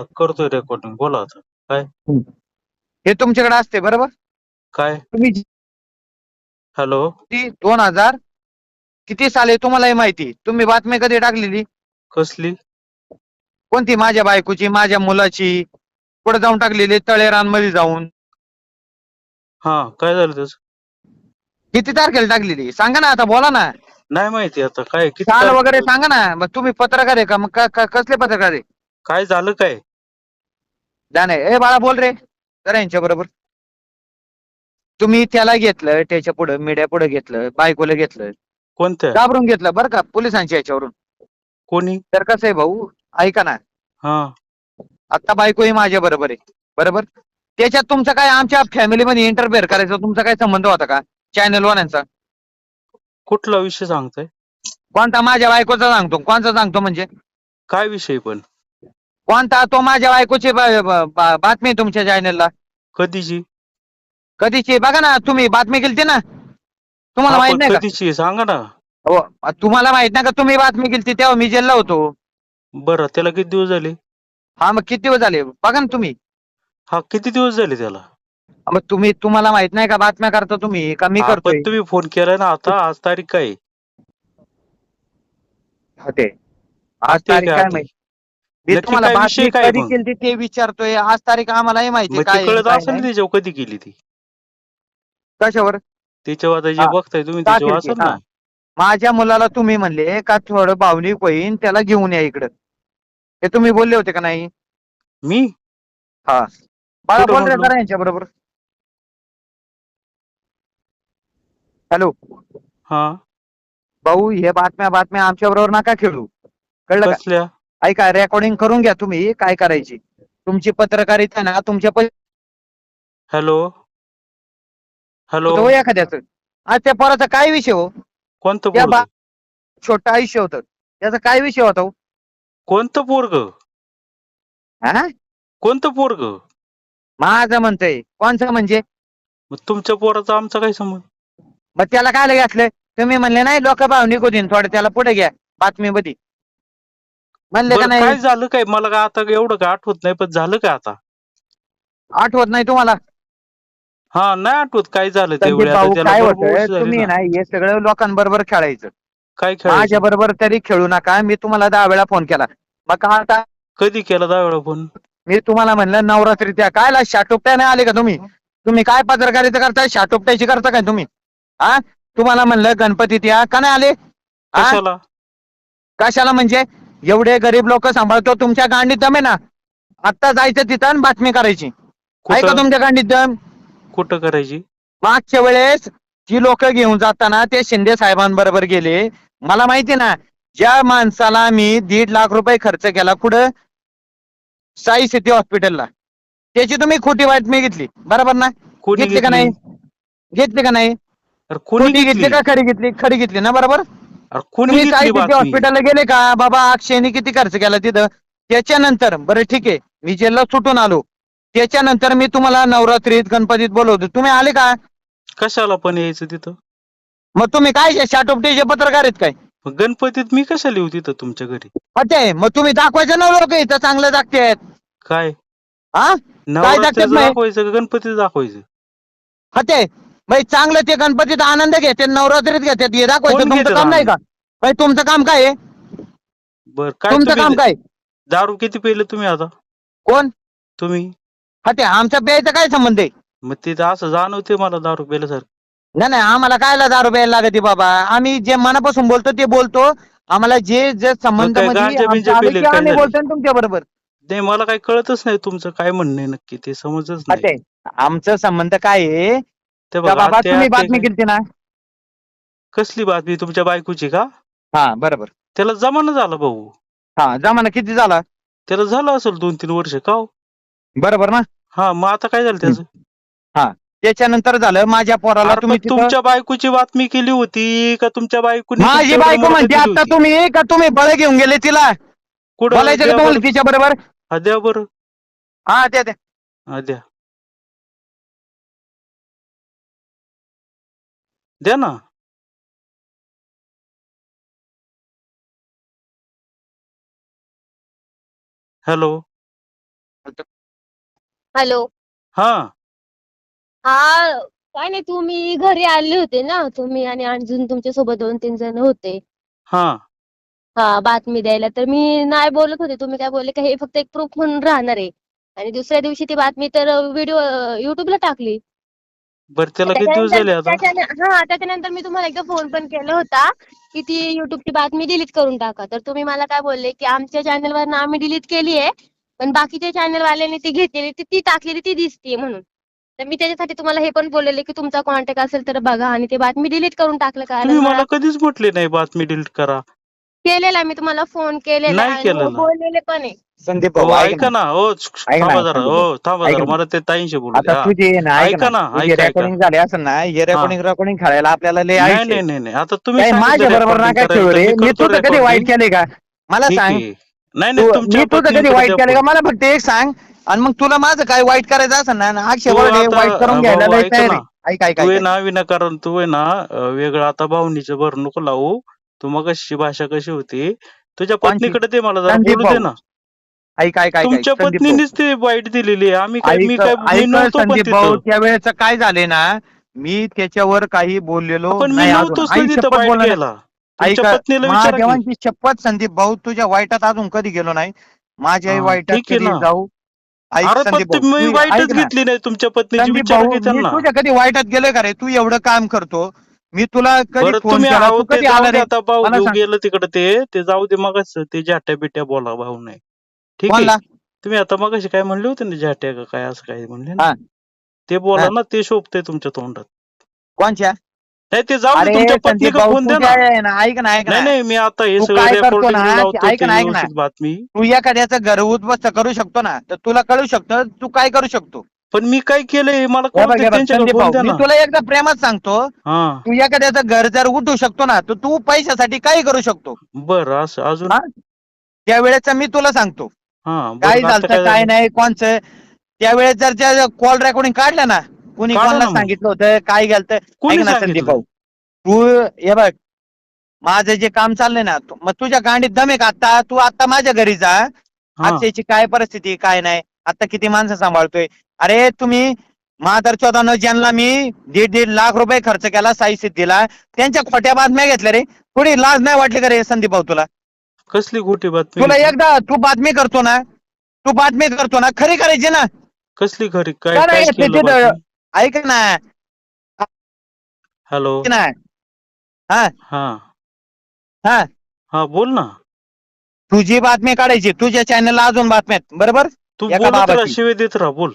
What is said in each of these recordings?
हा करतोय रेकॉर्डिंग बोला आता. हे तुमच्याकडे असते बरोबर? काय? तुम्ही हॅलो? दोन हजार किती साले तुम्हालाही माहिती? तुम्ही बातमी कधी टाकलेली? कसली? कोणती? माझ्या बायकोची माझ्या मुलाची. पुढे जाऊन टाकलेली? तळेरांमध्ये जाऊन. हा काय झालं त्याच? किती तारखेला टाकलेली? सांगा ना आता बोला ना. नाही माहिती आता काय किती साल तारीख- वगैरे सांगा ना. मग तुम्ही पत्रकार आहे का? मग का- का- कसले पत्रकार आहे? काय झालं काय? जाणे ए बाळा बोल रे. जरा यांच्या बरोबर. तुम्ही त्याला घेतलं त्याच्या पुढे मीडिया पुढे घेतलं बायकोला घेतलं. कोणत्या? घाबरून घेतलं बरं का पोलिसांच्या याच्यावरून. कोणी? तर कसं आहे भाऊ? ऐका ना. हा. आता बायकोही माझ्या बरोबर आहे. बरोबर? त्याच्यात तुमचं काय आमच्या फॅमिलीमध्ये इंटरफेअर करायचा तुमचा काय संबंध होता का? चॅनल वाल्यांचा. कुठला विषय सांगताय? कोणता? माझ्या बायकोचा सांगतो. कोणचा सांगतो म्हणजे? काय विषय पण? कोणता? तो माझ्या बायकोची बा- बा- बा- बातमी तुमच्या चॅनलला कधीची? कधीची? बघा ना तुम्ही बातमी केली ना? तुम्हाला माहीत नाही का? कधीची आहे? सांगा ना. हो तुम्हाला माहीत नाही का? तुम्ही बातमी केली तेव्हा मी जेलला होतो. बरं त्याला किती दिवस झाले? हा मग किती दिवस झाले? बघा ना तुम्ही. हा किती दिवस झाले त्याला? मग तुम्ही तुम्हाला माहीत नाही का? बातम्या करता तुम्ही? का मी करतोय पण तुम्ही फोन केलाय ना आता आज तारीख काय आहे? आज तारीख काय काय आता? माहिती? नक्की तुम्हाला काय विषय बातमी काय कधी मग? केली ते विचारतोय. आज तारीख आम्हालाही माहिती मग काय ते आहे, कळत काय असेल ना नाही. त्याच्यावर कधी केली ती. कशावर? त्याच्यावर आता जे हा, बघताय तुम्ही टाकेल त्याच्यावर की, असेल ना. हा. माझ्या मुलाला तुम्ही म्हणले का थोडं भावनिक होईन त्याला घेऊन या इकडं. हे तुम्ही बोलले होते का नाही? मी? हा. बाळा कुठं बोल रे? जरा यांच्या बरोबर. हॅलो. हा. भाऊ हे बातम्या बातम्या आमच्या बरोबर नका खेळू. कळलं का? कसल्या? ऐका रेकॉर्डिंग करून घ्या तुम्ही काय करायची. तुमची पत्रकारिता ना तुमच्या हॅलो. हॅलो. हो एखाद्याच. आज त्या पोराचा काय विषय हो? कोणतं त्या पोरग? बा- छोटं आयुष्य होतं. त्याचा काय विषय होता हो? कोणतं पोरग? हा कोणतं पोरग? माझं म्हणतोय. कोणचं म्हणजे? मग तुमच्या पोराचा आमचा काय संबंध? मग त्याला काय घातलं तुम्ही म्हणले नाही लोक भावनिक होतील थोडं त्याला पुढे घ्या. बातमीमध्ये. म्हणले का बरं, नाही? काय झालं काय? मला काय आता एवढं काय आठवत नाही पण झालं काय आता? आठवत नाही तुम्हाला? हा नाही आठवत काय झालं संदीप भाऊ काय होतं तुम्ही ना. ना हे सगळं लोकांबरोबर खेळायचं. काय खेळ माझ्या बरोबर तरी खेळू नका. मी तुम्हाला दहा वेळा फोन केला. मग आता कधी केला दहा वेळा फोन मी तुम्हाला म्हणलं नवरात्री त्या काय शाटोपट्या नाही आले का तुम्ही? तुम्ही काय पत्रकारिता करताय? शाटोपट्याची करता काय तुम्ही? हा तुम्हाला म्हणलं गणपतीत या का नाही आले? हा? कशाला? कशाला म्हणजे? एवढे गरीब लोक सांभाळतो तुमच्या गांडीत दम आहे ना. आत्ता जायचं तिथं आणि बातमी करायची. आहे का कुठं? तुमच्या गांडीत दम? कुठं करायची? मागच्या वेळेस जी लोक घेऊन जाताना ते शिंदे साहेबांबरोबर गेले. मला माहिती ना ज्या माणसाला मी दीड लाख रुपये खर्च केला कुठं? साई सिटी हॉस्पिटलला. त्याची तुम्ही खोटी बातमी घेतली. बरोबर ना? कोणी घेतली का नाही? घेतली का नाही? अरे कोणी खोटी घेतली घेतली? का खरी घेतली? खरी घेतली ना बरोबर? अरे कोणी तुम्ही साई घेतली सिटी बातमी? हॉस्पिटलला गेले का? बाबा अक्षयने किती खर्च केला तिथं? त्याच्यानंतर बरं ठीक आहे मी जेलला सुटून आलो. त्याच्यानंतर मी तुम्हाला नवरात्रीत गणपतीत बोलवतो. तुम्ही आले का? कशाला पण यायचं तिथं? मग तुम्ही काय शाटोपटीचे पत्रकार आहेत काय? मग गणपतीत मी कशाला येऊ तिथं तुमच्या घरी? ते मग तुम्ही दाखवायचं ना लोक इथं चांगलं दाखतेत काय? हा? नाही? दाखवायचं का गणपतीचं दाखवायचं? ते मग चांगलं ते गणपतीत आनंद घेते नवरात्रीत घेतात हे दाखवायचं. कोण तुमचं घेतं काम नाही का? भाई तुमचं काम काय आहे? बर काय तुमचं काम तुम्ही काय? दारू किती पेले तुम्ही आता? कोण? तुम्ही? ते आमचा प्यायचा काय संबंध आहे? मग तिथं असं जाणवते मला दारू पेल्यासारखं नाही नाही आम्हाला कायला दारू प्यायला लागते बाबा? आम्ही जे मनापासून बोलतो ते बोलतो. आम्हाला जे जे संबंध काय गांजा बिंजा पिले काय आम्ही झालं? बोलतो ना तुमच्या बरोबर? नाही मला काही कळतच नाही तुमचं काय म्हणणं आहे नक्की ते समजच नाही. ते आमचं संबंध काय आहे? ते बघा बाबा तुम्ही ते- बातमी केली ना? कसली बातमी? तुमच्या बायकोची का? हा बरोबर. त्याला जमाना झाला भाऊ. हा जमाना किती झाला? त्याला झालं असेल दोन तीन वर्ष का हो? बरोबर ना? हा मग आता काय झालं त्याचं? त्याच्यानंतर झालं माझ्या पोराला अरे तुम्ही तिथं- तुमच्या बायकोची बातमी केली होती का तुमच्या बायकोनी माझी तुमच्यावर बायको म्हणते दिली आता होती? तुम्ही का तुम्ही बळ घेऊन गेले तिला? कुठं? बोलायचं का द्या तुम्हाला बरं. तिच्या बरोबर? हा, द्या बरं. हा त्या त्या हा, द्या. द्या ना. हॅलो. हॅलो. हा. हा काय नाही तुम्ही घरी आले होते ना तुम्ही आणि अजून तुमच्यासोबत दोन तीन जण होते. हा. हा बातमी द्यायला तर मी नाही बोलत होते तुम्ही काय बोलले का हे फक्त एक प्रूफ म्हणून राहणार आहे. आणि दुसऱ्या दिवशी ती बातमी तर व्हिडिओ युट्यूबला टाकली. बरं त्याला किती दिवस झाले आता. त्याच्यानंतर हा त्याच्यानंतर मी तुम्हाला एकदा फोन पण केला होता की ती युट्यूबची बातमी डिलीट करून टाका. तर तुम्ही मला काय बोलले की आमच्या चॅनलवरनं आम्ही डिलीट केली आहे पण बाकीच्या चॅनल वाल्यांनी ती घेतलेली ती ती टाकलेली ती दिसतीये म्हणून. तर मी त्याच्यासाठी तुम्हाला हे पण बोललेले की तुमचा कॉन्टॅक्ट असेल तर बघा आणि ते बातमी डिलीट करून टाकलं कारण तुम्ही मला मला कधीच म्हटले नाही बातमी डिलीट करा. केलेला मी तुम्हाला फोन केलेला नाही आणि केलेला. बोललेले पण आहे संदीप हो भाऊ ऐक ऐका ना ना हो ऐक ना, थांबा जरा संदीप हो थांबा ऐक जरा ना. मला ते ताईंशी बोलू आता द्या तुझे ना ऐक ना ना, तुझे ऐका, ऐका. रेकॉर्डिंग झाले असेल ना हे रेकॉर्डिंग रेकॉर्डिंग खेळायला आपल्याला लय नाही आयुष्य नाही आहे. नाही नाही आता तुम्ही काय सांगितलं माझ्या बरोबर recording रे तर मी करतो तुझं कधी recording. वाईट केले का मला ठीक सांग आहे. नाही नाही तू- तुमच्या मी तुझं कधी पत्नीकडे वाईट केलं का. मला फक्त एक सांग आणि मग तुला माझं काय वाईट करायचं असेल ना ना अक्षय तू वरडे आता, वाईट करून घ्यायला भाऊ, लय ऐक तयार ना. आहे. ऐक ऐक तू आहे ऐक ना विनाकारण तू आहे ना अ, वेगळं आता भावनीचं भर नको लावू तू मग अशी भाषा कशी होती तुझ्या? पत्नीकडे दे मला जरा संदीप बोलू दे भाऊ. ना ऐक ऐक ऐक तुमच्या संदीप भाऊ. पत्नीनेच ते वाईट दिलेली आहे आम्ही काय मी ऐक काय मी ऐक नव्हतो पण संदीप भाऊ तिथं त्यावेळेच काय झाले ना मी त्याच्यावर काही बोललेलो पण मी नाही अजून. नव्हतोच आई ना तिथं शपथ वाईट तुमच्या ऐका, पत्नीला विचारा की. महादेवांची शपथ संदीप भाऊ तुझ्या वाईटात अजून कधी गेलो नाही माझ्या हा, वाईटात ठीक आहे कधी ना. जाऊ ऐक अरे पण संदीप भाऊ, तुम्ही तू वाईटच ऐक ना. घेतली नाही तुमच्या पत्नीची संदीप विचार भाऊ की मी त्यांना तुझ्या कधी वाईटात गेलोय का रे तू एवढं काम करतो मी तुला कधी बरं फोन तुम्ही केला? आहो तू ते कधी जाऊ दे आता भाऊ मला घेऊ सांग. गेलं तिकडे ते ते जाऊ दे मग ते जाट्या बिट्या बोला भाऊ नाही. ठीक कोणला आहे तुम्ही आता मग काय म्हणले होते ना जाट्या का काय असं काय म्हणले ना? हा. ते बोला हा. ना ते शोभते तुमच्या तोंडात. कोणच्या? नाही ते जाऊ दे अरे तुमच्या संदीप पत्नीला भाऊ फोन द्या तुझ्या ना. आहे ना? ऐक ना ऐक नाही ना. नाही मी आता हे तू सगळं काय करतो रेकॉर्डिंग ना, लावतो ते ऐक ते ना, ऐक ना. व्यवस्थित बातमी. तू एखाद्याचं घर उद्ध्वस्त करू शकतो ना तर तुला कळू शकतं तू काय करू शकतो? पण मी काय केलंय? मला हे बघ, कळतं बघ, त्यांच्याकडे संदीप फोन भाऊ, द्या मी ना. तुला एकदा प्रेमात सांगतो. हा. तू एखाद्याचं घर जर उठू शकतो ना तर तू पैशासाठी काही करू शकतो. बरं असं अजून? हा? त्यावेळेचं मी तुला सांगतो. हा बरं, काय आता झालं काय? नाही कोणचं? त्यावेळेस जर त्या कॉल रेकॉर्डिंग काढलं ना कुणी कोणाला ना मग. सांगितलं होतं काय गेलं कोणी ऐक ना संदीप सांगितलं भाऊ. तू हे बघ माझं जे काम चाललंय ना तू- मग तुझ्या गांडीत दम आहे का आता तू आता माझ्या घरी जा. हा. आजच्याची काय परिस्थिती काय नाही. आता किती माणसं सांभाळतोय? अरे तुम्ही महादर चौदानं ज्यांना मी दीड दीड लाख रुपये खर्च केला साई सिद्धीला त्यांच्या खोट्या बातम्या घेतल्या रे. थोडी लाज नाही वाटली का रे संदीप भाऊ तुला? कसली खोटी बातमी तुला एकदा तू बातमी करतो ना तू बातमी करतो ना खरी करायची ना. कसली खरी? काय काय काय नाही, ते- केलं ते- बातमी? ऐक ना. हॅलो. ऐक ना. हा. हा. हा. बोल ना. तुझी बातमी काढायची तुझ्या चॅनलला अजून बातम्यात बरोबर? तू एका बोलत राहा बाबाची. शिवे देत राहा बोल.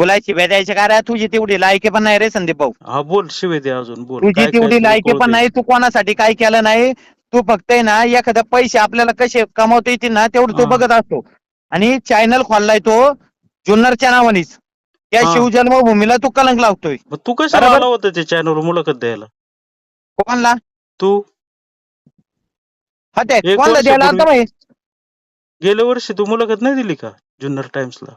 बोलायची भेटायची काय रे? तुझी तेवढी लायकी पण नाही रे संदीप भाऊ. हा बोल शिवे दे अजून बोल. तुझी काय- काय तेवढी तुला लायकी कळू पण. नाही तू कोणासाठी काय केलं नाही? तू फक्त आहे ना एखादा पैसे आपल्याला कसे कमवता येतील ना तेवढं तू हा. बघत असतो. आणि चॅनल खोललाय तो जुन्नरच्या नावानीच. त्या हा. शिवजन्मभूमीला तू कलंक लावतोय. मग तू कशाला बरोबर. आला होता त्या चॅनलवर मुलाखत द्यायला? कोणला? तू? हा ते एक कोणला द्यायला आता. माहीत गेल्या वर्षी तू मुलाखत नाही दिली का जुन्नर टाइम्सला?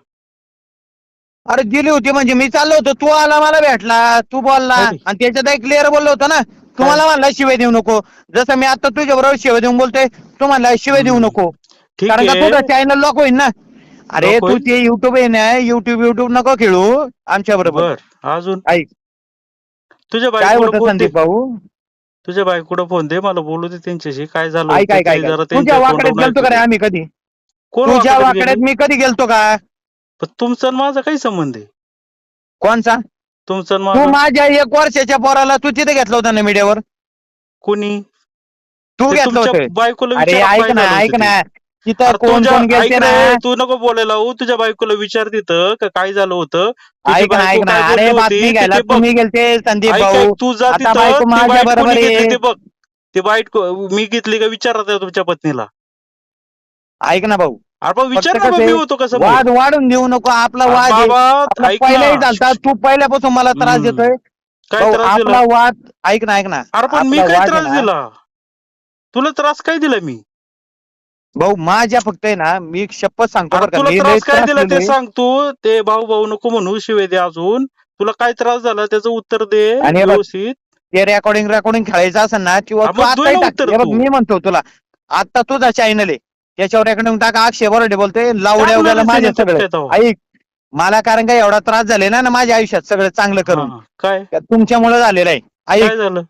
अरे दिली होती म्हणजे मी चाललो होतो. तू आला मला भेटला. तू बोलला. आणि त्याच्यात एक क्लिअर बोललो होतो ना. तू मला म्हणला शिवाय देऊ नको. जसं मी आता तुझ्या बरोबर शिवाय देऊन बोलतोय तू म्हणला शिवाय देऊ. नको. ठीक कारण का आहे. तुझं चॅनल लॉक होईल ना. अरे Lock तू होईल? ते युट्यूब आहे ना युट्यूब युट्यूब नको खेळू. आमच्या बरोबर. बर अजून? ऐक. तुझ्या काय बायकोला होतं फोन दे? संदीप भाऊ? तुझ्या बायकोला फोन दे? मला बोलू दे त्यांच्याशी. काय झालं ऐक होतं ऐक ते ऐक. जरा तुझ्या त्यांच्या वाकड्यात गेलतो का रे ऐकू दे. आम्ही कधी? कोण तुझ्या वाकड्यात? मी कधी गेलतो का? पण तुमचा आणि माझा काही संबंध आहे? कोणचा? तुमचा आणि तू माझा माझ्या एक वर्षाच्या पोराला तू तिथे घेतलं होतं ना मीडियावर? कोणी? तू ते घेतलं तुमच्या होतं. बायकोला अरे विचारा ऐक ना ऐक. ना. तिथं कोण कोण गेलते ना? तू नको बोलायला हो. तुझ्या बायकोला विचार तिथं का काय झालं होतं? तुझी ऐक ना बायको ऐक ना. काय अरे बातमी होती? घ्यायला ते बघ. तुम्ही गेलते संदीप ऐक भाऊ. तू जा आता तिथं. बायको ती माझ्या बाईट बरोबर कोणी आहे. घेतली ते बघ. ते बाईट को- मी घेतली का विचारा त्या तुमच्या पत्नीला? ऐक ना भाऊ. अरे पण विचार ना मी होतो कसं वाद वाढून देऊ नको आपला वाद आहे. बाबा आपला ऐक पहिलाही ना चालता तू पहिल्यापासून मला त्रास हम्म. देतोय. काय भाऊ, त्रास आपला वाद ऐक ना ऐक ना. अरे पण मी आपला काय वाद आहे त्रास ना, दिला? तुला त्रास काय दिला मी? भाऊ माझ्या फक्त आहे ना मी शपथ सांगतो अरे बरं का तुला मी लय त्रास काय त्रास दिला ते दिलोय. सांग तू. ते भाऊ भाऊ नको म्हणू शिवे दे अजून. तुला काय त्रास झाला त्याचं उत्तर दे आणि हे बघ, व्यवस्थित. ते रेकॉर्डिंग रेकॉर्डिंग खेळायचं असेल ना किंवा हा, तू मग आता दे ना टाक. उत्तर हे बघ, तू. मी म्हणतो तुला आता तुझा चॅनल आहे. त्याच्यावर एकडून टाका अक्षय बरोडे बोलतोय लावड्या सगळं. काय तेव्हा? ऐक मला कारण का एवढा त्रास झाले ना ना माझ्या आयुष्यात सगळं चांगलं करून. हा, काय? तुमच्यामुळे झालेलं आहे. ऐक काय झालं?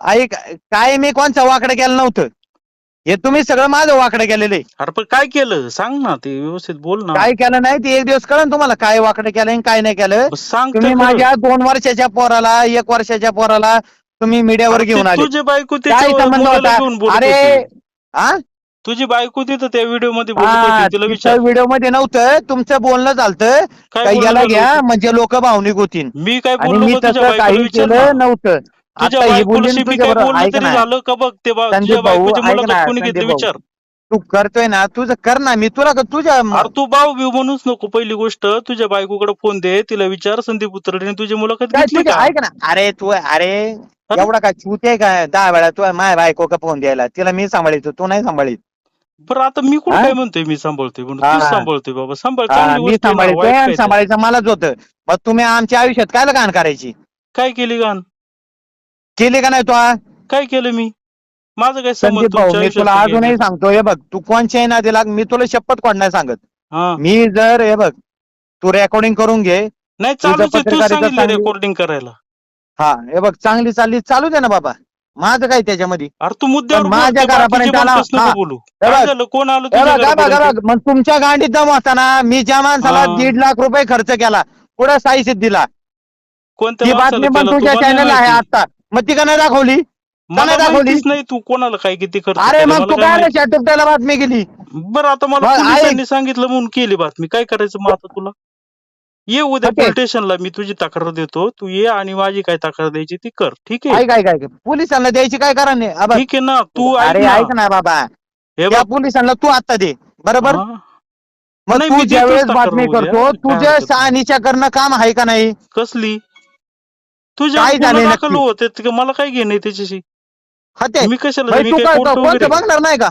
ऐक काय मी कोणचं वाकडं केलं नव्हतं? हे तुम्ही सगळं माझं वाकडं केलेलं. आहे अरे पण काय केलं? सांग ना ते व्यवस्थित बोल ना. काय केलं नाही ते एक दिवस कळन तुम्हाला काय वाकडं केलं आणि काय नाही केलं. बस सांग तर तुम्ही खरं. माझ्या दोन वर्षाच्या पोराला एक वर्षाच्या पोराला तुम्ही मीडियावर अरे ते घेऊन आले. तुझी बायको काय त्याच्यावर संबंध मुलाला होता? घेऊन बोलत अरे होती. हा तुझी बायको तिथं त्या व्हिडिओमध्ये बोलत होती तिला विचार. व्हिडिओमध्ये नव्हतं तुमचं बोलणं काय बोलणं याला घ्या? म्हणजे लोक भावनिक होतील मी काय आणि बोललो मी का तुझ्या तसं बायकोला काही विचार केलं. नव्हतं. तुझ्या आता ही बोलली बायकोशी मी तुझ्या काय बरोबर बोललो ऐक तरी ना. झालं का बघ ते बा- संदीप तुझ्या भाऊ, बायकोची ऐक मुलाखत ना, कोणी घेतली? संदीप भाऊ. विचार. तू करतोय ना तुझं कर ना. मी तुला तुझ्या अरे तू भाऊ बिऊ म्हणूच नको. पहिली गोष्ट तुझ्या बायकोकडे फोन दे तिला विचार संदीप उतरडीने तुझी मुलाखत काय घेतली तुझ्या का? ऐक ना. अरे तू अरे अरे? एवढा काय चूत आहे का? दहा वेळा तू माझ्या बायको का फोन द्यायला. तिला मी सांभाळितो तू नाही सांभाळीत. बरं आता मी कुठं हा? काय म्हणतोय? मी सांभाळतोय म्हणून. हा. तू सांभाळतोय बाबा. सांभाळ हा, चांगली मी गोष्ट आहे ना, सांभाळितोय वाईट आणि काय त्यात? सांभाळायचं मलाच होतं. मग तुम्ही आमच्या आयुष्यात काय घाण करायची? काय केली गाण केली का नाही तू? काय केलं मी? माझं काय संबंध संदीप भाऊ तुमच्या मी तुला अजूनही? सांगतो हे बघ तू कोणच्याही नादी लाग मी तुला शपथ कोण नाही सांगत. हा. मी जर हे बघ तू रेकॉर्डिंग करून घे नाही तुझं चालूच आहे तू पत्रकारिता सांगितलं चांगली- रेकॉर्डिंग करायला. हा हे बघ चांगली चालली चालू दे ना बाबा. माझं काय त्याच्यामध्ये अरे तू मुद्द्यावर पण बोल, माझ्या ते बाकीचे घरापर्यंत आला- बोलतोस नको हा. बोलू हे काय बघ. झालं कोण आलं हे तुझ्या बघ, हे बघ, हे घरापर्यंत? बघ, मग तुमच्या गांडीत दम असताना मी ज्या माणसाला हा. दीड लाख रुपये खर्च केला कुठं साई सिद्धीला कोणत्या ती माणसाला बातमी पण केलं? तुझ्या तुम्हाला चॅनल आहे माहिती. आता मग ती का नाही दाखवली मला दाखवली? माहितीच नाही तू कोणाला काय किती खर्च अरे केला, मग मला तू काय काय माहिती. त्याला बातमी गेली बरं आता मला मग. पोलिसांनी सांगितलं म्हणून केली बातमी काय करायचं मग आता तुला ये उद्या स्टेशनला मी तुझी तक्रार देतो. तू ये आणि माझी काय तक्रार द्यायची ती कर. ठीक आहे? ऐक ऐक ऐक. पोलिसांना द्यायची काय कारण ठीक आहे ना. तू अरे ऐक ऐक ना बाबा. हे त्या बघ. पोलिसांना तू आता दे. बरोबर? हा. मग नाही, तू मी ज्या देतोच वेळेस तक्रार बातमी उद्या. करतो काय तुझ्या हरकत. शहानिशा करणं काम आहे का नाही? कसली? तुझ्या काय झाले गुन्हा नक्की? दाखल होते मला काय घेणं त्याच्याशी? हा मी कशाला मी तू काय काय कोर्ट कोणतं वगैरे? बघणार नाही का?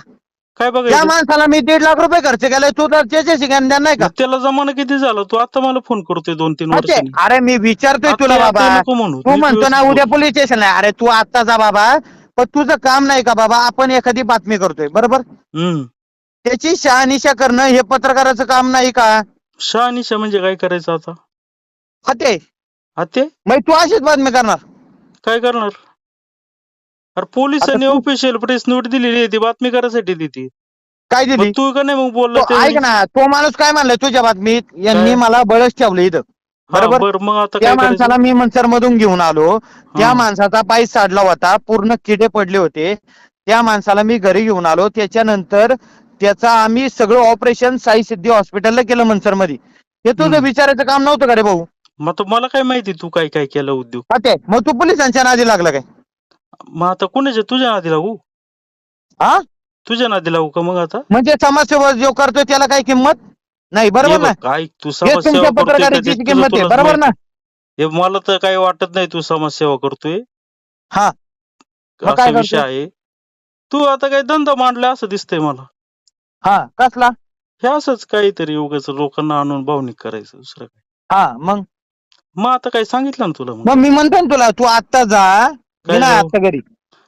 काय त्या बघायचं माणसाला मी दीड लाख रुपये खर्च केलाय तू तर त्याच्याशी ज्ञान नाही का? त्याला जमाना किती झाला? तू आता मला फोन करतोय दोन तीन वर्षांनी. अरे मी विचारतोय आता- तुला आता बाबा. नको म्हणू. तू म्हणतो ना व्यवस्थित उद्या. पोलीस स्टेशनला अरे तू आता जा बाबा. पण तुझं काम नाही का बाबा? आपण एखादी बातमी करतोय. बरोबर? हम्म. त्याची शहानिशा करणं हे पत्रकाराचं काम नाही का? शहानिशा म्हणजे काय करायचं आता? हा ते हा ते मग तू अशीच बातमी करणार. काय करणार? अरे पोलिसांनी आता तू- ऑफिशियल प्रेस नोट दिलेली आहे ती बातमी करायसाठी देते. काय दिली? मग तू का नाही मग बोलला तो ऐक ना तो माणूस काय म्हणलाय तुझ्या बातमीत? यांनी काय? मला बळच ठेवलं इथं. बरोबर? मग आता त्या काय करायचं? माणसाला मी मंचर मधून घेऊन आलो. त्या हा. माणसाचा पाय साडला होता पूर्ण किडे पडले होते. त्या माणसाला मी घरी घेऊन आलो. त्याच्यानंतर त्याचा आम्ही सगळं ऑपरेशन साई सिद्धी हॉस्पिटलला केलं मनसरमध्ये हे तुझं हम्म. विचारायचं काम नव्हतं का रे भाऊ? मग मला काय माहिती तू काय काय केलं उद्योग? हा ते. मग तू पोलिसांच्या नादी लागला काय? मग आता कोणाच्या? तुझ्या नादी लागू? हा तुझ्या नादी लागू का मग आता? म्हणजे समाजसेवा जो करतोय त्याला काय किंमत? नाही हे बरोबर ना? बघ, ऐक तू समाजसेवा तुमच्या करतोय का पत्रकाराची ते तुझं किंमत आहे तुलाच बरोबर ना? माहिती. हे मला तर काही वाटत नाही तू समाजसेवा करतोय. हा. मग असा काय विषय करतोय? आहे. तू आता काही धंदा मांडला असं दिसतंय मला. हा कसला? हे असंच काहीतरी उगाच लोकांना आणून भावनिक करायचं दुसरं काय. हा मग? मग आता काय सांगितलं ना तुला मग? मग मी म्हणतो ना तुला तू आत्ता जा काय? आता घरी.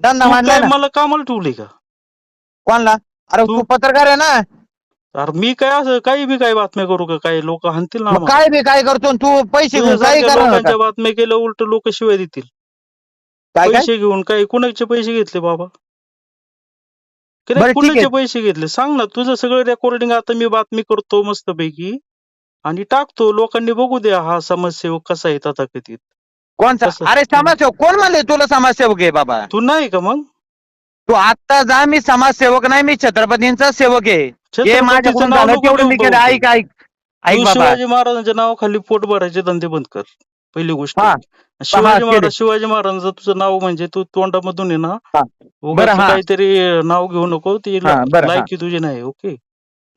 धंदा काय ना. मला कामाला ठेवली का? कोणला? अरे तू- तू पत्रकार आहे ना. अरे मी काय असं काही बी काही बातम्या करू का? काही लोक हाणतील ना मग आम्हाला. काय बे काय करतो आणि तू पैसे घेऊन काही तुझ्यासारख्या करणार का? लोकांच्या बातम्या केल्या उलट लोक शिवाय देतील. काय काय? पैसे घेऊन काही कुणाचे पैसे घेतले बाबा? की बरं, कुणाचे. पैसे घेतले? सांग ना तुझं सगळं रेकॉर्डिंग आता मी बातमी करतो मस्तपैकी. आणि टाकतो लोकांनी बघू द्या हा समाजसेवक कसा आहे तथाकथित. कोणचा? कसं? अरे समाजसेवक कोण म्हणले तुला समाजसेवक आहे बाबा? तू नाही का मग? तू आत्ता जा मी समाजसेवक नाही मी छत्रपतींचा सेवक आहे. हे माझ्याकडून झालं तेवढं मी केलं. ऐक ऐक ऐक बाबा. शिवाजी महाराजांच्या नावाखाली पोट भरायचे धंदे बंद कर पहिली गोष्ट. हा. शिवाजी केले. महाराज शिवाजी महाराजांचं तुझं नाव म्हणजे तू तोंडामधून आहे ना. हा. उगाच बरं, हा. काहीतरी नाव घेऊ नको ती हा, बरं, हा. लायकी तुझी नाही ओके?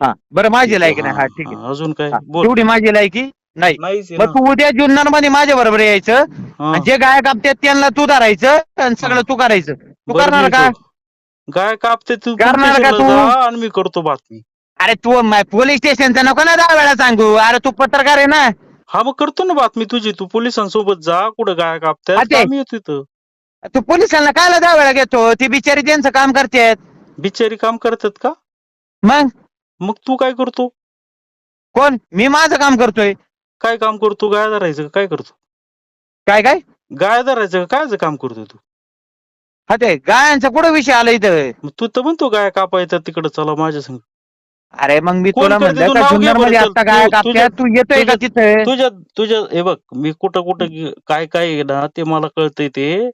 हा. बरं माझी लायकी नाही. हा ठीक आहे. अजून काय? हा, बोल. तेवढी माझी लायकी? नाही. नाहीच आहे मग ना. तू उद्या जुन्नरमध्ये माझ्या बरोबर यायचं. हा. आणि जे गायक आपतात त्यांना तू धरायचं आणि सगळं तू करायचं. तू बरं, करणार मी का. गाय कापते तू करणार का तू? जा आणि मी करतो बातमी. अरे तू पोलीस स्टेशनचं नको ना दहा वेळा सांगू. अरे तू पत्रकार आहे ना. हा मग करतो ना बातमी तुझी. तू पोलिसांसोबत जा कुठं गाय कापतात हा, ते. आम्ही येतो इथं. तू पोलिसांना कायला दहा वेळा घेतो? ती बिचारी त्यांचं काम करतात बिचारी काम करतात का? मग? मग तू काय करतो? कोण? मी माझं काम करतोय. काय काम करतो? गाय धरायचं का? काय करतो? काय काय? गाय धरायचं का? कायचं काम करतो तू? हा ते गायांचा कुठं विषय आला इथं? मग तू तर म्हणतो गाय कापायचं तिकडे चला माझ्या संग. अरे मग मी कोण तुला करते? म्हणलं तू का नाव घे जुन्नरमध्ये बरं, आता चल. गाया तू- कापत्या तुझ्या- तू येतोय का तुझ्या- तिथं? तुझ्या तुझ्या हे बघ मी कुठं कुठं गे- काय काय आहे ना ते मला कळतंय ते.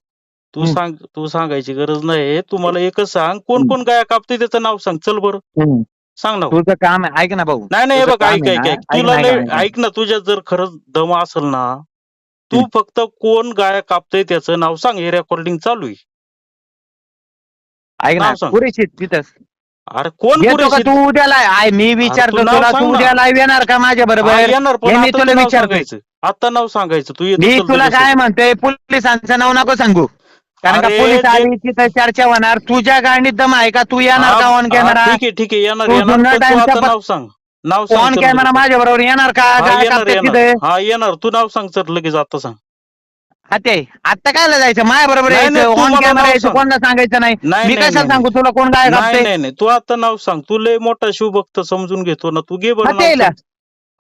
तू हम्म. सांग तू सांगायची गरज नाही तू मला एकच सांग कोण. कोण गाय कापते त्याचं नाव सांग. चल बरं. हम्म. सांग ना तुझं काम आहे ऐक ना भाऊ नाही नाही हे तुझं बघ ऐक आहे ऐक ना, ऐक ऐक तुला ना, लय ऐक ना. ऐक ना तुझ्यात जर खरंच दम असेल ना तू हम्म. फक्त कोण गाय कापतय त्याचं नाव सांग हे रेकॉर्डिंग चालू आहे ऐक ना नाव सांग. पुरेशी तिथं अरे कोण येतो का पुरेशी तू उद्याला आय मी विचारतो नाव तुला सांग तू ना. उद्या लाईव्ह येणार का माझ्या हा, बरोबर येणार पण हे मी आता तुला तू नाव विचारतोय. सांगायचं आता नाव सांगायचं तू येतो मी तुला तुझ्यासोबत. काय म्हणतोय पोलिसांचं नाव नको सांगू कारण का अरे, पोलीस आली तिथं चर्चा होणार. तुझ्या गाडीत दम आहे का तू येणार हा, का ऑन कॅमेरा ठीक आहे ठीक आहे येणार तू येणार. जुन्नर पण तू टाइमचा आता प- नाव सांग. नाव सांग ऑन कॅमेरा लगेच. माझ्या बरोबर येणार का? हा येणार कापते येणार. तिथं. हा येणार. तू नाव सांग सर लगेच आता सांग. हा ते. आता काय जायचं? माझ्या बरोबर नाही, नाही, यायचं तू ऑन मला कॅमेरा नाव यायचं. सांग. कोणाला सांगायचं नाही? नाही मी नाही, कशाला नाही, सांगू? तुला कोण गाय नाही नाही नाही. तू आता नाव सांग. तू लय मोठा शिवभक्त समजून घेतो ना. तू घे हा, बरं ते नाव ला. सांग.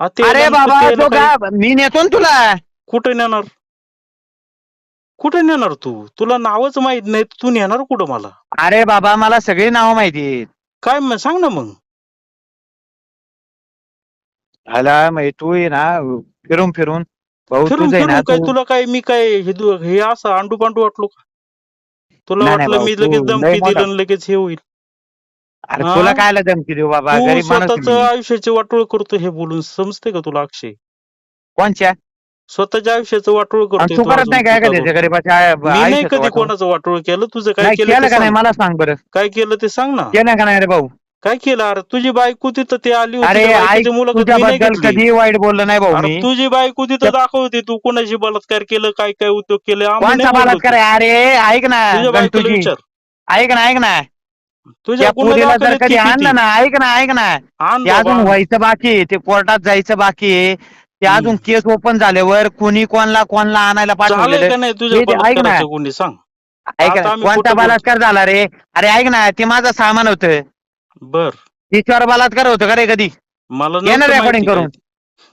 हा, ते अरे बाबा ते काय- का मी नेतो ना तुला. कुठे नेणार? कुठे नेणार तू? तुला नावच माहीत नाही तू नेणार कुठं मला? अरे बाबा मला सगळी नावं माहिती आहेत. काय म- सांग ना मग. हाला मग तू ये ना फिरून फिरून. भाऊ फिरून तुझं आहे फिरून ना काय? तू- तुला काय मी काय हे दु- हे असं अंडू पांडू वाटलो का? तुला नाही, नाही वाटलं भाऊ, मी तू लगेच लय धमकी मोठा- दिलं आणि लगेच हे होईल. अरे हा? तुला कायला धमकी देऊ बाबा? तू गरीब माणूस स्वतःच मी. आयुष्याची वाटोळ करतो हे बोलून. समजते का तुला अक्षय? कोणच्या? स्वतःच्या आयुष्याचं वाटोळ आणि करतोय तू तू करत अजून नाही काय का त्याच्या. गरीबाच्या आय- मी नाही आयुष्याचं कधी वाटोळं. कोणाचं वाटोळ केलं? तुझं काय नाही केलं केलं ते का नाही? सांग. मला सांग बरं. काय केलं ते सांग ना. केलं का नाही रे भाऊ? काय केलं? अरे तुझी बायको तिथं ते आली होती अरे त्या ऐक बायकोची मुलाखत मी नाही तुझ्याबद्दल घेतली. कधी वाईट बोललो नाही भाऊ अरे मी. तुझी बायको तिथं त्या- दाखवते तू कोणाशी बलात्कार केलं काय काय उद्योग केले आम्ही कोणचा नाही बोललो बलात्कार. आहे? अरे ऐक ना तुझ्या बायकोला विचार. ऐक ना ऐक ना. तुझ्या त्या पुरीला जर कधी किती आणलं ना ऐक ना ऐक ना. आण ते अजून. व्हायचं बाकी आहे ते कोर्टात जायचं बाकी आहे. ते. अजून केस ओपन झाल्यावर कुणी कोणला कोणला आणायला झालंय पाठवलेलं का नाही तुझ्या ते ऐक ना. गुन्हे सांग ऐक आता ना आम्ही कोणता. बलात्कार झाला रे अरे ऐक ना ते माझं सामान होतं बर तिच्यावर बलात्कार होतं का रे कधी मला ये ना नव्हतं रेकॉर्डिंग माहिती करून काय.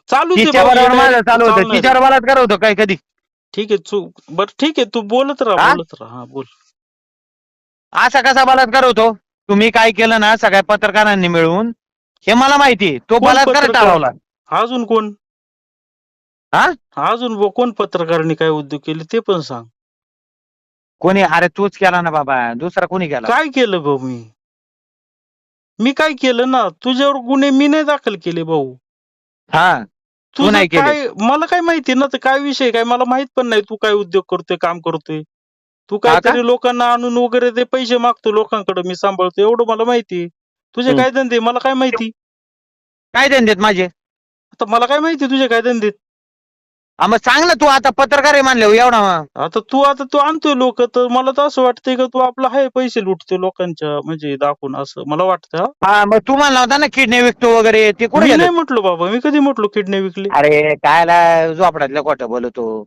चालूच आहे तिच्या भाऊ, बरोबर येडे. माझं चालू होतं चालणार तिच्यावर बलात्कार होतो काय कधी ठीक आहे चू बर ठीक आहे तू बोलत राहा? बोलत राहा हा बोल असा कसा बलात्कार होतो तुम्ही काय केलं ना सगळ्या पत्रकारांनी मिळून हे मला माहिती आहे. तो कोण बलात्कार पत्रकार? टाळवला अजून कोण हा? अजून कोण पत्रकारांनी काय उद्योग केले ते पण सांग. कोणी? अरे तूच केला ना बाबा. दुसरा कोणी केला? काय केलं भाऊ मी? मी काय केलं ना? तुझ्यावर गुन्हे मी नाही दाखल केले भाऊ. हा. तू तुझं नाही केले. काय? मला काय माहिती ना तर काय विषय काय? मला माहीत पण नाही तू काय उद्योग करतोय काम करतोय. तू का? काहीतरी लोकांना आणून वगैरे ते पैसे मागतो लोकांकडे मी सांभाळतो एवढं मला माहिती तुझे हम्म. काय धंदे? मला काय माहिती? काय धंदेत माझे? आता मला काय माहिती तुझे काय धंदे हा, मग सांग ना तू आता पत्रकार आहे मानले एवढा आता तू आता तू आणतोय लोक तर मला तर असं वाटतंय का तू आपला आहे पैसे लुटतोय लोकांच्या म्हणजे दाखवून असं मला वाटतं हा. हा मग तू म्हणला होता ना किडनी विकतो वगैरे ते कुठे मी गेलं? नाही म्हटलो बाबा मी कधी म्हटलो किडनी विकले? अरे कायला झोपडातल्या खोटं बोलतो.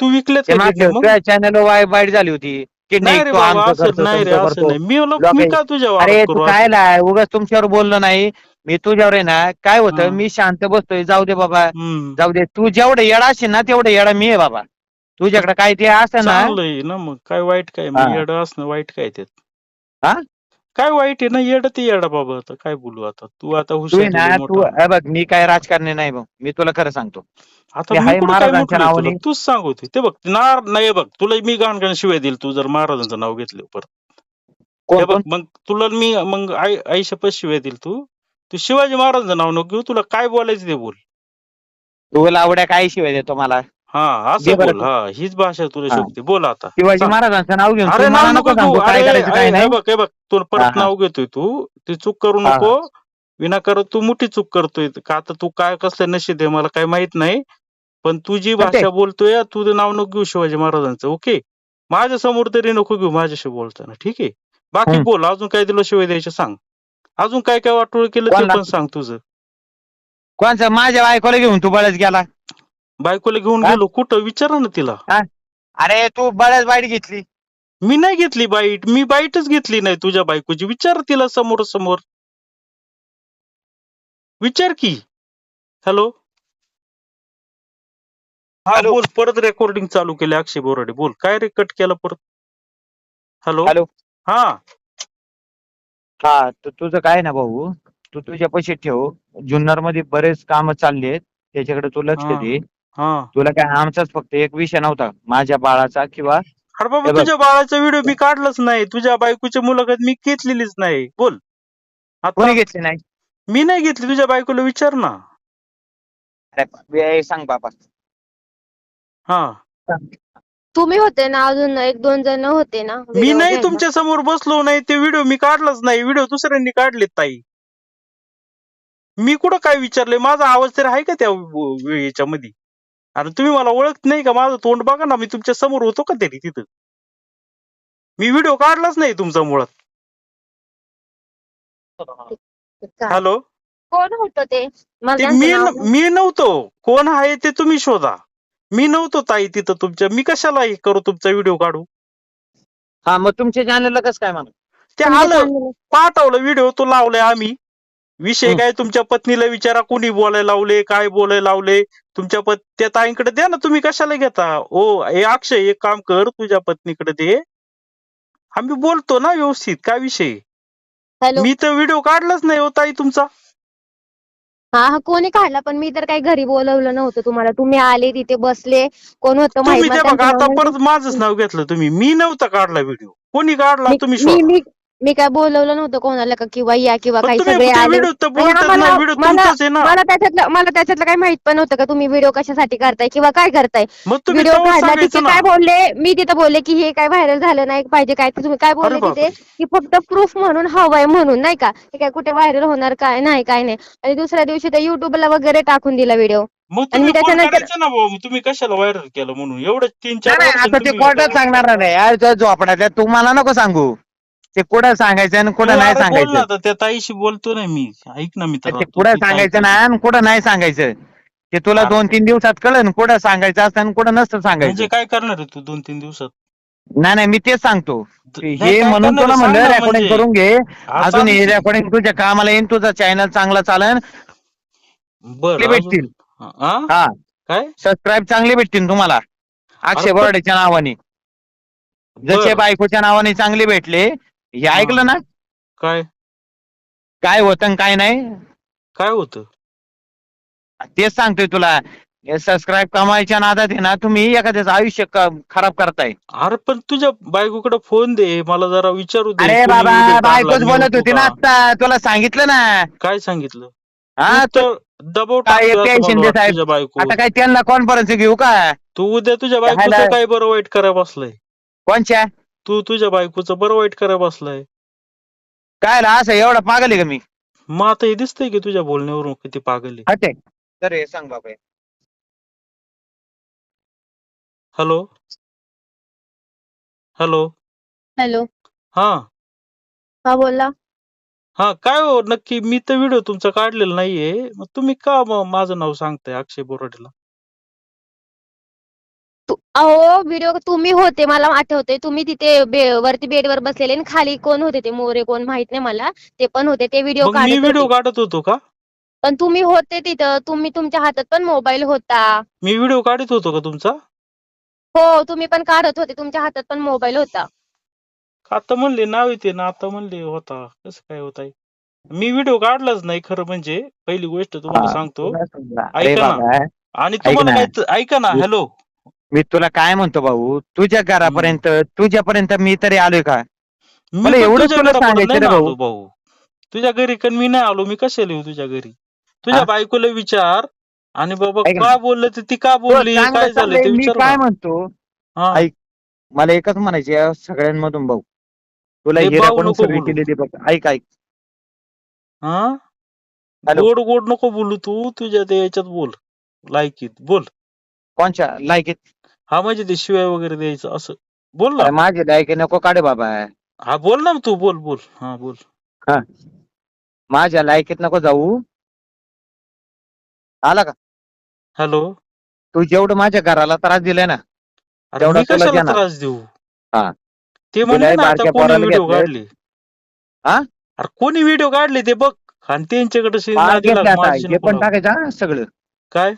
तू विकलेत ते का मागच्या किडनी मग तुझ्या चॅनल वाईट झाली होती. किडनी नाही रे बाबा आमचं असं करतो नाही रे तुमचं असं करतो नाही मी लोकं- मी का तुझ्या अरे तू करू असं? कायला उगाच तुमच्यावर बोललो नाही मी तुझ्यावर आहे ना काय हा. होतं मी शांत बसतोय जाऊ दे बाबा हम्म. जाऊ दे तू जेवढं येडा असेल ना तेवढं येडा मी आहे बाबा तुझ्याकडे काय ते असं ना चांगलं आहे ना मग काय वाईट काय मग हा. येडं असणं वाईट काय त्यात हा? काय वाईट आहे ना येडं ते येडा बाबा आता काय बोलू आता? तू आता तू आहे हुशार ना तू मोठा. हे बघ मी काय राजकारणी नाही भाऊ मी तुला खरं सांगतो. आता ते मी हाय कुठं काय महाराजांच्या तुला नावाने. तूच सांगतो ते बघ नार नाही बघ तुला मी गाणगाण शिवाय देईल तू जर महाराजांचं नाव घेतलं परत. कोण बघ कोण? मग तुला मी मग आई आई शपथ शिवाय देईल तू. तू शिवाजी महाराजांचं नाव नको घेऊ तुला काय बोलायचं ते बोल. तू लावड्या काय शिवाय देतो मला? हा बरं बोल. हा हीच भाषा तुला हा. शोभते. बोल आता. शिवाजी सांग. महाराजांचं नाव घेऊन अरे तू नाव मला नको काय अरे करायचं काय अरे, हे नाही? बघ हे बघ. तू हा, परत हा. नाव घेतोय तू. ती चूक करू हा, हा. नको. विनाकारण तू मोठी चूक करतोय. का आता तू काय कसलं नशीब आहे मला काय माहीत नाही. पण तू जी पण ते- भाषा बोलतोय तुझं नाव नको घेऊ शिवाजी महाराजांचं ओके? माझ्यासमोर तरी नको घेऊ माझ्याशी बोलताना ठीक आहे? बाकी हम्म. बोल अजून काय दिलं शिवाय द्यायचं सांग. अजून काय काय वाटोळ केलं ते कोणला? पण सांग तुझं. कोणचं? माझ्या बायकोला घेऊन तू बळच गेला. बायकोला घेऊन हा? गेलो. कुठं? विचारा ना तिला. अरे तू बळच बाईट घेतली. मी नाही घेतली बाईट. मी बाईटच घेतली नाही तुझ्या बायकोची. विचार तिला समोर समोर. विचार की. हॅलो? हा हॅलो. बोल परत रेकॉर्डिंग चालू केले अक्षय बोराडे. बोल काय रे कट केलं परत? हॅलो? हॅलो. हा. हा तर तुझं काय ना भाऊ? तू तुझ्या पैसे ठेव. जुन्नरमध्ये बरेच काम चालले आहेत. त्याच्याकडे तू लक्ष हा. दे. हा. तुला काय आमचाच फक्त एक विषय नव्हता माझ्या बाळाचा किंवा अरे बाबा हे बघ. तुझ्या बाळाचा व्हिडिओ मी काढलाच नाही तुझ्या बायकोची मुलाखत मी घेतलेलीच नाही. बोल. आता कोणी घेतली नाही? मी नाही घेतली तुझ्या बायकोला विचार ना. अरे सांग बाबा. हा. तुम्ही होते ना अजून एक दोन जण होते ना मी video नाही घ्यायला. तुमच्यासमोर बसलो नाही ते व्हिडिओ मी काढलाच नाही व्हिडिओ दुसऱ्यांनी काढलेत ताई. मी कुठं काय विचारलंय? माझा आवाज तरी आहे का त्या व- व- याच्यामध्ये? अरे तुम्ही मला ओळखत नाही का? माझं तोंड बघा ना मी तुमच्यासमोर होतो का तरी तिथं? मी व्हिडिओ काढलाच नाही तुमचा मुळात? हॅलो? कोण होतं ते? मी मी नव्हतो. कोण आहे ते तुम्ही शोधा. मी नव्हतो ताई तिथं तुमच्या. मी कशाला हे करू तुमचा व्हिडिओ काढू? हा मग तुमच्या चॅनलला कसं काय म्हणा? ते आलं. पाठवलं व्हिडिओ तो लावलाय आम्ही. विषय हं. काय? तुमच्या पत्नीला विचारा कोणी बोलायला लावले काय बोलायला लावले? तुमच्या पत त्या ताईंकडे द्या ना तुम्ही कशाला घेता? ओ हे अक्षय एक काम कर तुझ्या पत्नीकडे दे. आम्ही बोलतो ना व्यवस्थित काय विषय? हॅलो. मी तर व्हिडिओ काढलाच नाही हो ताई तुमचा. हा हा कोणी काढला? पण मी तर काही घरी बोलवलं नव्हतं तुम्हाला. तुम्ही आले तिथे बसले. कोण होतं तुम्ही माहीत ते नाही, बघा त्यांचं आता परत माझंच नाव घेतलं तुम्ही. मी नव्हता काढला व्हिडिओ. कोणी काढला तुम्ही मी शोधा. मी मी काय बोलवलं नव्हतं कोणाला का किंवा या किंवा पण काही तुम्ही सगळे आले. व्हिडिओ तर आणि बोलतात ना आम्हाला- व्हिडिओ मला- तुमचाच आहे ना. मला त्याच्यातलं मला त्याच्यातलं काही माहीत पण नव्हतं का तुम्ही व्हिडिओ कशासाठी करताय किंवा काय करताय. मग तुम्ही व्हिडिओ काढला तिथे सांगायचं ना. काय बोलले? मी तिथे बोलले की हे काय व्हायरल झालं नाही पाहिजे काय ते तुम्ही काय बोलले तिथे? की फक्त प्रूफ म्हणून हवंय म्हणून नाही का? हे काय कुठे व्हायरल होणार काय? नाही काय नाही. आणि दुसऱ्या दिवशी ते युट्यूबला वगैरे टाकून दिला व्हिडिओ मग आणि तुम्ही मी त्याच्यानंतर- करायचं ना भाऊ? तुम्ही कशाला व्हायरल केलं म्हणून? एवढं तीन चार नाही, नाही, वर्षांनी आता ते तुम्ही कोर्टात सांगणार नाही. यार त्या झोपड्यातल्या तुम्हाला नको सांगू. ते कुठं सांगायचं आणि कुठं नाही अरे बोल ना सांगायचं. आता त्या ताईशी बोलतो ना मी. ऐक ना मित्र ते कुठं सांगायचं ना आणि कुठं नाही सांगायचं. ते तुला हा. दोन तीन दिवसात कळन कुठं सांगायचं असतं आणि कुठं नसतं म्हणजे सांगायचं काय करणार आहे तू दोन तीन दिवसात? नाही नाही मी तेच सांगतो. नाही, हे काय म्हणून करणार तुला आहे? म्हणलं ना रेकॉर्डिंग म्हणजे. करून घे. अजून हे रेकॉर्डिंग तुझ्या कामाला येईन तुझा चॅनल चांगला चालन. बरं भेटतील. हा? हा. काय? सबस्क्राईब चांगले भेटतील तुम्हाला. अक्षय पण- बोराडेच्या नावाने. जसे बरं. बायकोच्या नावाने चांगले भेटले हे ऐकलं ना? काय? काय होतं आणि काय नाही? काय होतं? तेच सांगतोय तुला. सबस्क्राईब कमायच्या नादात आहे ना तुम्ही एखाद्याचं आयुष्य क- खराब करताय. अरे पण तुझ्या बायकोकडे फोन दे मला जरा विचारू दे. अरे कोणी बाबा video बायकोच बोलत होतो ना? आता तुला सांगितलं ना. काय सांगितलं? हा तू तर दबाव काय टाकतोय ते असं मला शिंदे वाटतं साहेब, तुझ्या बायको. आता काय त्यांना कॉन्फरन्स घेऊ का? तू उद्या तुझ्या बायकोचं ह्याला- काय बरं वाईट करायला बसलाय? कोणच्या? तू तुझ्या बायकोचं बरं वाईट करायला बसलाय. काय ला असं एवढा पागल आहे का मी? मग आता हे दिसतंय की तुझ्या बोलण्यावरून किती पागल. आहे हटे. तर हे सांग बाबा. हॅलो. हॅलो. हॅलो. हा. हा बोला. हा काय हो नक्की मी तर व्हिडिओ तुमचा काढलेला नाहीये. मग तुम्ही का मग माझं नाव सांगताय अक्षय बोराडेला? अहो व्हिडिओ तुम्ही होते मला आठवते तुम्ही तिथे बे- वरती बेडवर बसलेले आणि खाली कोण होते ते मोरे कोण माहीत नाही मला. ते पण होते ते व्हिडिओ मग मी काढत व्हिडिओ होते. काढत होतो का? पण तुम्ही होते तिथं. तुम्ही तुमच्या हातात पण मोबाईल होता. मी व्हिडिओ काढत होतो का तुमचा? हो तुम्ही पण काढत होते. तुमच्या हातात पण मोबाईल होता. आता म्हणले नाव येते ना. आता म्हणले होता. कसं काय होत आहे? मी व्हिडिओ काढलाच नाही खरं म्हणजे. पहिली गोष्ट तुम्हाला सांगतो. अरे ऐका ना. बाबा. आणि तुम्हाला ना. काय त- ऐका ना. हॅलो मी तुला काय म्हणतो भाऊ? तुझ्या घरापर्यंत तुझ्यापर्यंत मी तरी आलोय का? मी मला पण एवढंच तुझ्या तुला घरापर्यंत सांगायचं नाही रे ना भाऊ. आलो भाऊ. तुझ्या घरी पण मी नाही आलो. मी कशाला येऊ तुझ्या घरी? तुझ्या हा? बायकोला विचार. आणि बाबा ऐक ना. काय बोललं ते ती का बोलली? चांगलं काय झालं ते मी विचार काय ना. म्हणतो? हा. ऐक. मला एकच म्हणायचे या सगळ्यांमधून भाऊ. तुला हे हे भाऊ रेकॉर्डिंग नको सगळी बोलू. केलेली बघ. ऐक ऐक. हा? हॅलो. गोड गोड नको बोलू तू. तुझ्या ते याच्यात बोल. लायकीत. बोल. कोणच्या? लायकीत. हा म्हणजे ते शिवाय वगैरे द्यायचं असं. बोल ना. माझे लायकी नको काढे बाबा. हा बोल ना तू बोल बोल. हा बोल. माझ्या लायकीत नको जाऊ. आला का? हॅलो. तू जेवढं माझ्या घराला त्रास दिलाय ना अरे तेवढा मी तुला कशाला देणार. त्रास देऊ? हा. ते म्हणले तुलाही ना आता बारक्या कोणी पोराला व्हिडिओ. काढले? हा? अरे कोणी व्हिडिओ काढले ते बघ. आणि त्यांच्याकडे शे- बाळ नादी लाग, घेतलं आता. माझ्याशी हे नको पण. टाकायचं हा सगळं. काय?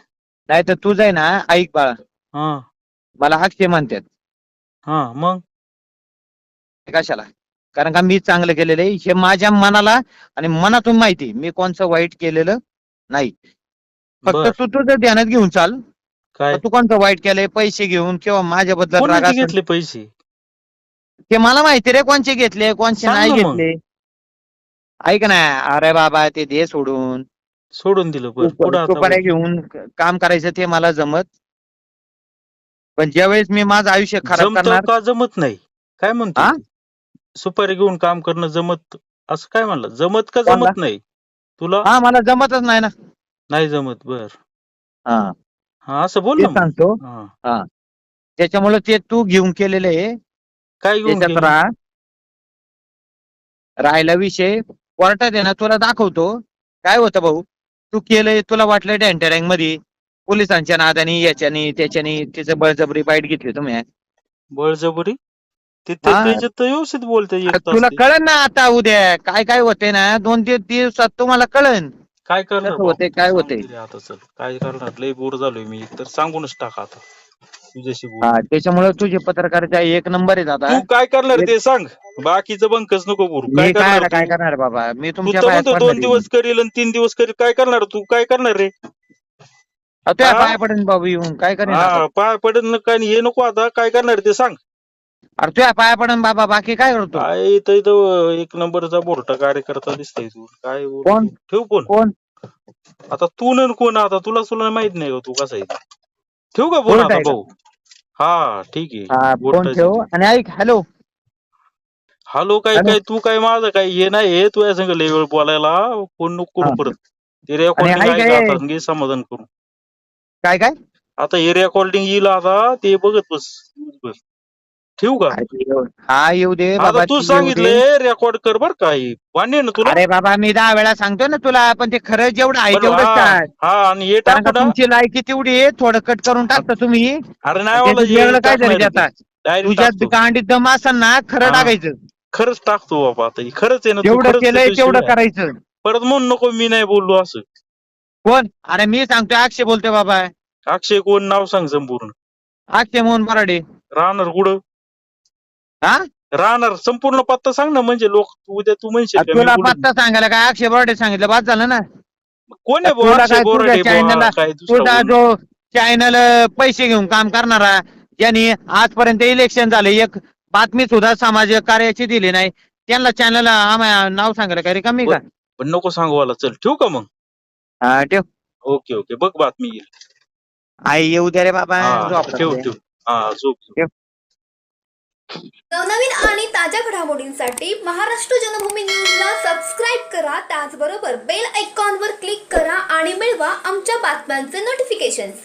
नाही तर तुझं आहे ना ऐक बाळा. हा. मला अक्षय म्हणतात. हा मग? कशाला? कारण का मी चांगलं केलेलं आहे हे माझ्या मनाला आणि मनातून माहिती मी कोणचं वाईट केलेलं नाही. फक्त तू तुझं ध्यानात घेऊन चाल. काय? तू कोणतं वाईट केलंय पैसे घेऊन किंवा माझ्याबद्दल राग कोणाचे असेल घेतले पैसे? ते मला माहिती रे कोणचे घेतले कोणचे सांग नाही ना मग. घेतले. ऐक ना अरे बाबा ते दे सोडून. सोडून दिलं बर. पुढे आता सुपाऱ्या बघ. घेऊन क- काम करायचं ते मला जमत. पण ज्यावेळेस मी माझं आयुष्य खराब जमतं करणार का जमत नाही? काय म्हणतो? हा? सुपारी घेऊन काम करणं जमत असं काय म्हणलं? जमत का कोणला? जमत नाही? तुला? हा मला जमतच नाही ना. नाही जमत बर. हा. हा असं बोल ते ना मग. सांगतो. हा. त्याच्यामुळे ते तू घेऊन केलेलं आहे. काय घेऊन त्याच्यात गेली? राहा. राहिला विषय. कोर्टात आहे ना तुला दाखवतो. काय होतं भाऊ? तू केलंय तुला वाटलं डॅन्टरँगमध्ये. पोलिसांच्या नादानी याच्यानी त्याच्यानी तिचं बळजबरी बाईट घेतली तुम्ही बळजबरी? ते ते- हा. त्याच्यात तर व्यवस्थित बोलते एक अरे तास तुला ते. कळन ना आता उद्या काय काय होते ना? दोन तीन दिवसात तुम्हाला कळन. काय करणार कसं होतंय, बाबा? काय होतंय? तरी आता चल. काय करणार? लय बोर झालोय मी. तर सांगूनच टाका आता. तुझ्याशी बोल त्याच्यामुळे तुझे पत्रकारिता एक नंबर आहे दादा तू काय करणार ते सांग. बाकीचं बंकच नको बोलू मी काय काय करणार काय तू? करणार बाबा? मी तू तुमच्या तर पायात म्हणतो पडणार दोन दिवस करील आणि तीन दिवस करील. काय करणार? तू काय करणार रे? हा? पाया पडेन बाबू येऊन काय करेन आता? हा पाय पडत न काय हे नको आता काय करणार ते सांग अरे तुझ्या पाया पडेन बाबा बाकी काय करतो काय इथं इथं एक नंबरचा बोरटा कार्यकर्ता दिसतोय तू काय बोलू कोण? ठेव फोन कोण आता तू न कोण आता तुला तुला माहीत नाही का तू कसा आहे ते. ठेवू का फोन आता आहे का? भाऊ हा ठीक हा आहे फोन ठेव. आणि ऐक हॅलो हॅलो काय. काय तू काय माझं काय हे नाही हे तुझ्या संग लय वेळ बोलायला फोन नको करू हा. परत ते रेकॉर्डिंग आणि ऐक. आता घे समाधान करू काय काय? आता हे रेकॉर्डिंग येईल आता ते बघत बस बस ठेवू का? हा येऊ दे. आता बाबा तू ती येऊ दे. सांगितलंय रेकॉर्ड कर बर का हे. मान्य आहे ना तुला? अरे बाबा मी दहा वेळा सांगतो ना तुला पण ते खरं जेवढं आहे पण तेवढंच हा हा, आणि हे कारण का टाकू ना. तुमची लायकी तेवढी आहे थोडं कट करून टाकता तुम्ही. अरे नाही त्याचं वाला काय देता डायरेक्ट तुझ्यात गांडीत दम असेल ना खरं हा. टाकायचं. खरंच टाकतो बाबा आता हे खरंच आहे ना तू जेवढं खरंच केलंय तेवढं आहे. करायचं. परत म्हणून नको मी नाही बोललो असं. कोण? अरे मी सांगतोय अक्षय बोलतोय बाबा. अक्षय कोण? नाव सांग संपूर्ण. अक्षय मोहन बराडे राहणार कुठं? हा? राहणार. संपूर्ण पत्ता सांग ना म्हणजे लोक उद्या तू म्हणशील का? मी तुला. पत्ता सांगायला काय? अक्षय बराडे सांगितलं बाद झालं ना. कोण आहे बुवा तुला अक्षय काय तुझ्या बोराडे बुवा? चॅनलला- काय दुसरा तुझा कोण? जो चॅनल पैसे घेऊन काम करणारा ज्यांनी आजपर्यंत इलेक्शन झाले एक बातमी सुद्धा समाज कार्याची दिली नाही. त्यांना चॅनल नाव सांगायला काय? रिकामी का? पण नको सांगू मला चल ठेवू का मग? हा ठेव. Okay okay. बघ बातमी येईल. आई येऊ दे रे बाबा हा, ठेव ते. ठेव. हा झोप झोप. नवनवीन आणि ताज्या घडामोडींसाठी महाराष्ट्र जनभूमी न्यूजला सबस्क्राईब करा. त्याचबरोबर बेल आयकॉनवर क्लिक करा आणि मिळवा आमच्या बातम्यांचे नोटिफिकेशन्स